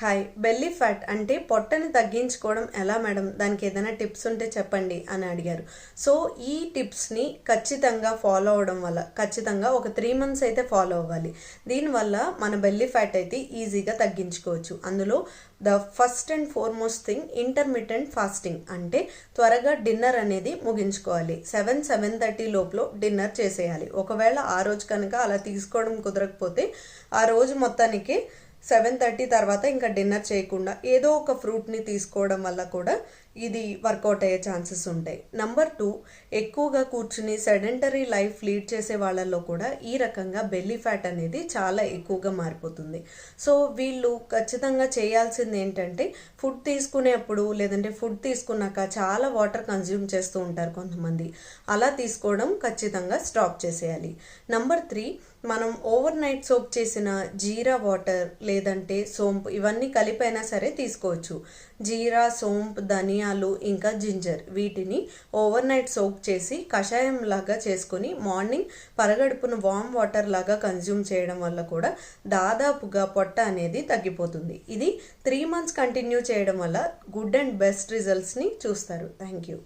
Hi belly fat అంటే పొట్టని తగ్గించుకోవడం ఎలా మేడం? దానికి ఏదైనా టిప్స్ ఉంటే చెప్పండి అని అడిగారు. సో ఈ టిప్స్ని ఖచ్చితంగా ఫాలో అవడం వల్ల ఖచ్చితంగా ఒక త్రీ మంత్స్ అయితే ఫాలో అవ్వాలి. దీనివల్ల మన బెల్లీ ఫ్యాట్ అయితే ఈజీగా తగ్గించుకోవచ్చు. అందులో the first and foremost thing intermittent fasting అంటే త్వరగా డిన్నర్ అనేది ముగించుకోవాలి. సెవెన్ సెవెన్ థర్టీ లోపల డిన్నర్ చేసేయాలి. ఒకవేళ ఆ రోజు కనుక అలా తీసుకోవడం కుదరకపోతే ఆ రోజు మొత్తానికి సెవెన్ థర్టీ తర్వాత ఇంకా డిన్నర్ చేయకుండా ఏదో ఒక ఫ్రూట్ని తీసుకోవడం వల్ల కూడా ఇది వర్కౌట్ అయ్యే ఛాన్సెస్ ఉంటాయి. నంబర్ టూ ఎక్కువగా కూర్చుని సెడెంటరీ లైఫ్ లీడ్ చేసే వాళ్ళల్లో కూడా ఈ రకంగా బెల్లీ ఫ్యాట్ అనేది చాలా ఎక్కువగా మారిపోతుంది. సో వీళ్ళు ఖచ్చితంగా చేయాల్సింది ఏంటంటే ఫుడ్ తీసుకునేప్పుడు లేదంటే ఫుడ్ తీసుకున్నాక చాలా వాటర్ కన్జ్యూమ్ చేస్తూ ఉంటారు కొంతమంది. అలా తీసుకోవడం ఖచ్చితంగా స్టాప్ చేసేయాలి. నంబర్ త్రీ మనం ఓవర్ నైట్ సోప్ చేసిన జీరా వాటర్ లేదంటే సోంపు ఇవన్నీ కలిపైనా సరే తీసుకోవచ్చు. జీరా సోంపు ధనియాలు ఇంకా జింజర్ వీటిని ఓవర్ నైట్ సోక్ చేసి కషాయం లాగా చేసుకొని మార్నింగ్ పరగడుపున వామ్ వాటర్ లాగా కన్జ్యూమ్ చేయడం వల్ల కూడా దాదాపుగా పొట్ట అనేది తగ్గిపోతుంది. ఇది త్రీ మంత్స్ కంటిన్యూ చేయడం వల్ల గుడ్ అండ్ బెస్ట్ రిజల్ట్స్ని చూస్తారు. Thank you.